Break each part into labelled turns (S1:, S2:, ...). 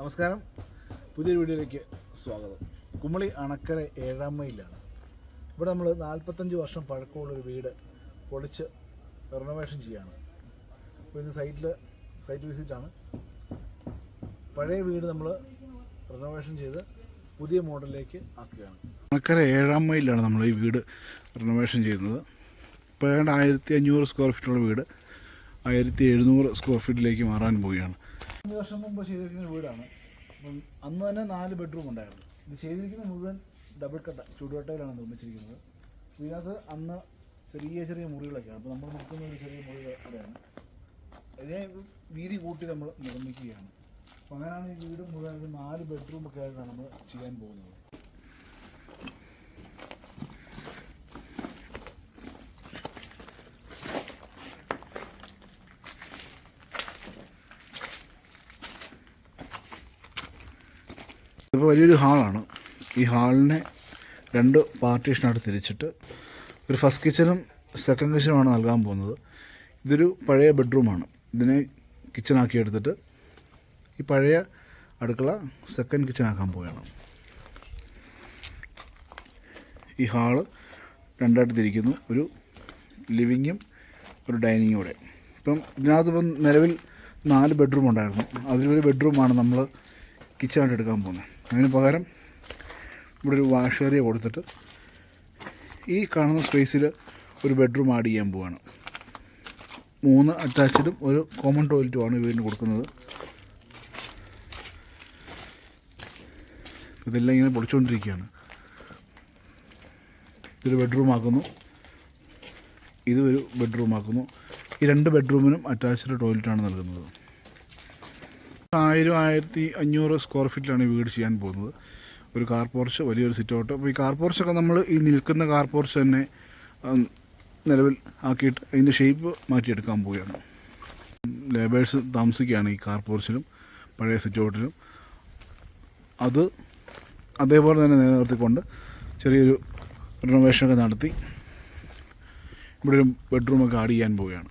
S1: നമസ്കാരം. പുതിയൊരു വീഡിയോയിലേക്ക് സ്വാഗതം. കുമളി അണക്കര ഏഴാം മൈലാണ്. ഇവിടെ നമ്മൾ നാൽപ്പത്തഞ്ച് വർഷം പഴക്കമുള്ളൊരു വീട് പൊളിച്ച് റിനോവേഷൻ ചെയ്യാണ്. അപ്പോൾ ഇത് സൈറ്റിൽ സൈറ്റ് വിസിറ്റാണ് പഴയ വീട് നമ്മൾ റിനോവേഷൻ ചെയ്ത് പുതിയ മോഡലിലേക്ക് ആക്കുകയാണ്. അണക്കര ഏഴാം മൈലാണ് നമ്മൾ ഈ വീട് റിനോവേഷൻ ചെയ്യുന്നത്. ഇപ്പോൾ ഏതാണ്ട് ആയിരത്തി അഞ്ഞൂറ് സ്ക്വയർ ഫീറ്റുള്ള വീട്. ആയിരത്തി എഴുന്നൂറ് സ്ക്വയർ ഫീറ്റിലേക്ക് മാറാൻ പോവുകയാണ്. അഞ്ച് വർഷം മുമ്പ് ചെയ്തിരിക്കുന്ന വീടാണ്. അപ്പം അന്ന് തന്നെ നാല് ബെഡ്റൂം ഉണ്ടായിരുന്നു. ഇത് ചെയ്തിരിക്കുന്ന മുഴുവൻ ഡബിൾ കട്ട ചൂടുവട്ടയിലാണ് നിർമ്മിച്ചിരിക്കുന്നത്. ഇതിനകത്ത് അന്ന് ചെറിയ ചെറിയ മുറികളൊക്കെയാണ്. അപ്പോൾ നമ്മൾ നിൽക്കുന്ന ഒരു ചെറിയ മുറി അവിടെയാണ്. ഇതിനെ വീതി കൂട്ടി നമ്മൾ നിർമ്മിക്കുകയാണ്. അപ്പോൾ അങ്ങനെയാണ് ഈ വീട് മുഴുവൻ നാല് ബെഡ്റൂമൊക്കെ ആയിട്ടാണ് നമ്മൾ ചെയ്യാൻ പോകുന്നത്. ഇതിപ്പോൾ വലിയൊരു ഹാളാണ്. ഈ ഹാളിനെ രണ്ട് പാർട്ടീഷനായിട്ട് തിരിച്ചിട്ട് ഒരു ഫസ്റ്റ് കിച്ചനും സെക്കൻഡ് കിച്ചനുമാണ് നൽകാൻ പോകുന്നത്. ഇതൊരു പഴയ ബെഡ്റൂമാണ്. ഇതിനെ കിച്ചണാക്കി എടുത്തിട്ട് ഈ പഴയ അടുക്കള സെക്കൻഡ് കിച്ചണാക്കാൻ പോവുകയാണ്. ഈ ഹാൾ രണ്ടായിട്ട് തിരിക്കുന്നു. ഒരു ലിവിങ്ങും ഒരു ഡൈനിങ്ങും കൂടെ. ഇപ്പം ഇതിനകത്ത് ഇപ്പം നിലവിൽ നാല് ബെഡ്റൂം ഉണ്ടായിരുന്നു. അതിലൊരു ബെഡ്റൂമാണ് നമ്മൾ കിച്ചണായിട്ട് എടുക്കാൻ പോകുന്നത്. അതിന് പകരം ഇവിടെ ഒരു വാഷ് ഏരിയ കൊടുത്തിട്ട് ഈ കാണുന്ന സ്പേസിൽ ഒരു ബെഡ്റൂം ആഡ് ചെയ്യാൻ പോവാണ്. മൂന്ന് അറ്റാച്ച്ഡും ഒരു കോമൺ ടോയ്ലറ്റുമാണ് വീടിന് കൊടുക്കുന്നത്. ഇതെല്ലാം ഇങ്ങനെ പൊളിച്ചുകൊണ്ടിരിക്കുകയാണ് ഇതൊരു ബെഡ്റൂം ആക്കുന്നു. ഇത് ഒരു ബെഡ്റൂം ആക്കുന്നു. ഈ രണ്ട് ബെഡ്റൂമിനും അറ്റാച്ച്ഡ് ടോയ്ലറ്റാണ് നൽകുന്നത്. ആയിരം ആയിരത്തി അഞ്ഞൂറ് സ്ക്വയർ ഫീറ്റിലാണ് ഈ വീട് ചെയ്യാൻ പോകുന്നത്. ഒരു കാർ പോർച്ച് വലിയൊരു സിറ്റ് ഔട്ട് അപ്പോൾ ഈ കാർ പോർച്ചൊക്കെ നമ്മൾ ഈ നിൽക്കുന്ന കാർ പോർച്ച് തന്നെ നിലവിൽ ആക്കിയിട്ട് അതിന്റെ ഷേപ്പ് മാറ്റിയെടുക്കാൻ പോവുകയാണ്. ലേബേഴ്സ് താമസിക്കുകയാണ് ഈ കാർ പോർച്ചിലും പഴയ സിറ്റ് ഔട്ടിലും അത് അതേപോലെ തന്നെ നിലനിർത്തിക്കൊണ്ട് ചെറിയൊരു റിനോവേഷനൊക്കെ നടത്തി ഇവിടെ ഒരു ബെഡ്റൂമൊക്കെ ആഡ് ചെയ്യാൻ പോവുകയാണ്.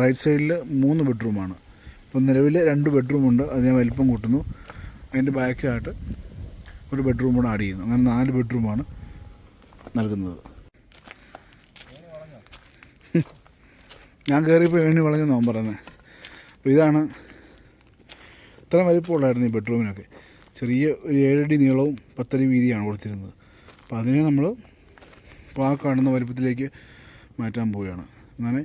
S1: റൈറ്റ് സൈഡിൽ മൂന്ന് ബെഡ്റൂമാണ്. ഇപ്പം നിലവിൽ രണ്ട് ബെഡ്റൂമുണ്ട് അത് ഞാൻ വലിപ്പം കൂട്ടുന്നു. അതിന്റെ ബാക്കിലായിട്ട് ഒരു ബെഡ്റൂം കൂടെ ആഡ് ചെയ്യുന്നു. അങ്ങനെ നാല് ബെഡ്റൂമാണ് നൽകുന്നത്. ഞാൻ കയറിയപ്പോൾ വേണി വളഞ്ഞെന്ന് അവൻ പറയുന്നത് അപ്പോൾ ഇതാണ് ഇത്ര വലിപ്പമുള്ളായിരുന്നു ഈ ബെഡ്റൂമിനൊക്കെ. ചെറിയ ഒരു ഏഴടി നീളവും പത്തടി വീതിയാണ് കൊടുത്തിരുന്നത്. അപ്പോൾ അതിനെ നമ്മൾ ഇപ്പോൾ ആ കാണുന്ന വലിപ്പത്തിലേക്ക് മാറ്റാൻ പോവുകയാണ്. അങ്ങനെ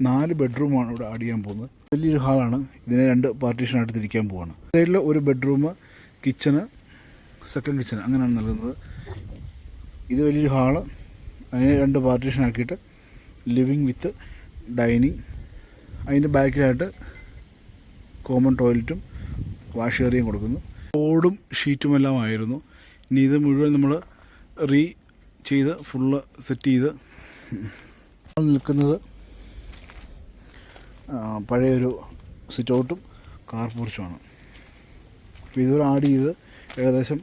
S1: നാല് ബെഡ്റൂമാണ് ഇവിടെ ആഡ് ചെയ്യാൻ പോകുന്നത്. വലിയൊരു ഹാളാണ്. ഇതിനെ രണ്ട് പാർട്ടീഷനായിട്ട് തിരിക്കാൻ പോവാണ്. സൈഡിൽ ഒരു ബെഡ്റൂം കിച്ചണ് സെക്കൻഡ് കിച്ചൺ അങ്ങനെയാണ് നൽകുന്നത്. ഇത് വലിയൊരു ഹാൾ. അതിനെ രണ്ട് പാർട്ടീഷൻ ആക്കിയിട്ട് ലിവിങ് വിത്ത് ഡൈനിങ്. അതിന്റെ ബാക്കിലായിട്ട് കോമൺ ടോയ്ലറ്റും വാഷ് ഏറിയയും കൊടുക്കുന്നു. ബോർഡും ഷീറ്റുമെല്ലാം ആയിരുന്നു. ഇനി ഇത് മുഴുവൻ നമ്മൾ റീ ചെയ്ത് ഫുള്ള് സെറ്റ് ചെയ്ത് നിൽക്കുന്നത് പഴയൊരു സിറ്റ് ഔട്ടും കാർ പോർച്ചുമാണ് അപ്പോൾ ഇതുവരെ ആഡ് ചെയ്ത് ഏകദേശം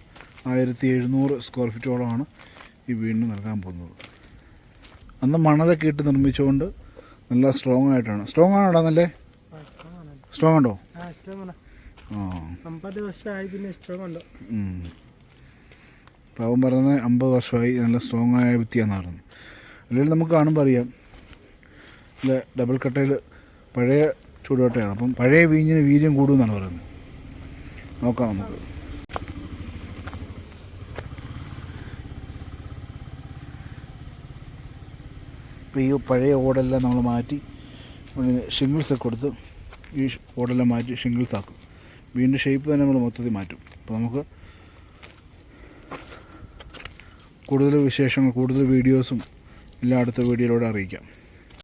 S1: ആയിരത്തി എഴുന്നൂറ് സ്ക്വയർ ഫീറ്റോളമാണ് ഈ വീടിന് നൽകാൻ പോകുന്നത്. അന്ന് മണലൊക്കെ ഇട്ട് നിർമ്മിച്ചുകൊണ്ട് നല്ല സ്ട്രോങ് ആയിട്ടാണ്. സ്ട്രോങ് ആണോ നല്ലേ? സ്ട്രോങ് ഉണ്ടോ. അപ്പോൾ അവൻ പറയുന്നത് അമ്പത് വർഷമായി നല്ല സ്ട്രോങ് ആയ പറഞ്ഞു അല്ലെങ്കിൽ നമുക്ക് കാണുമ്പോൾ അറിയാം. ഇല്ല ഡബിൾ കട്ടയിൽ പഴയ ചൂടുവട്ടയാണ് അപ്പം പഴയ വീഞ്ഞിന് വീര്യം കൂടുമെന്നാണ് പറയുന്നത്. നോക്കാം നമുക്ക്. ഇപ്പോൾ ഈ പഴയ ഓടെല്ലാം നമ്മൾ മാറ്റി ഷിംഗിൾസ് ഒക്കെ കൊടുത്ത് ഈ ഓടെല്ലാം മാറ്റി ഷിംഗിൾസ് ആക്കും. വീണ്ടും ഷേപ്പ് തന്നെ നമ്മൾ മൊത്തത്തിൽ മാറ്റും. അപ്പോൾ നമുക്ക് കൂടുതൽ വിശേഷങ്ങൾ കൂടുതൽ വീഡിയോസും എല്ലാം അടുത്ത വീഡിയോയിലൂടെ അറിയിക്കാം.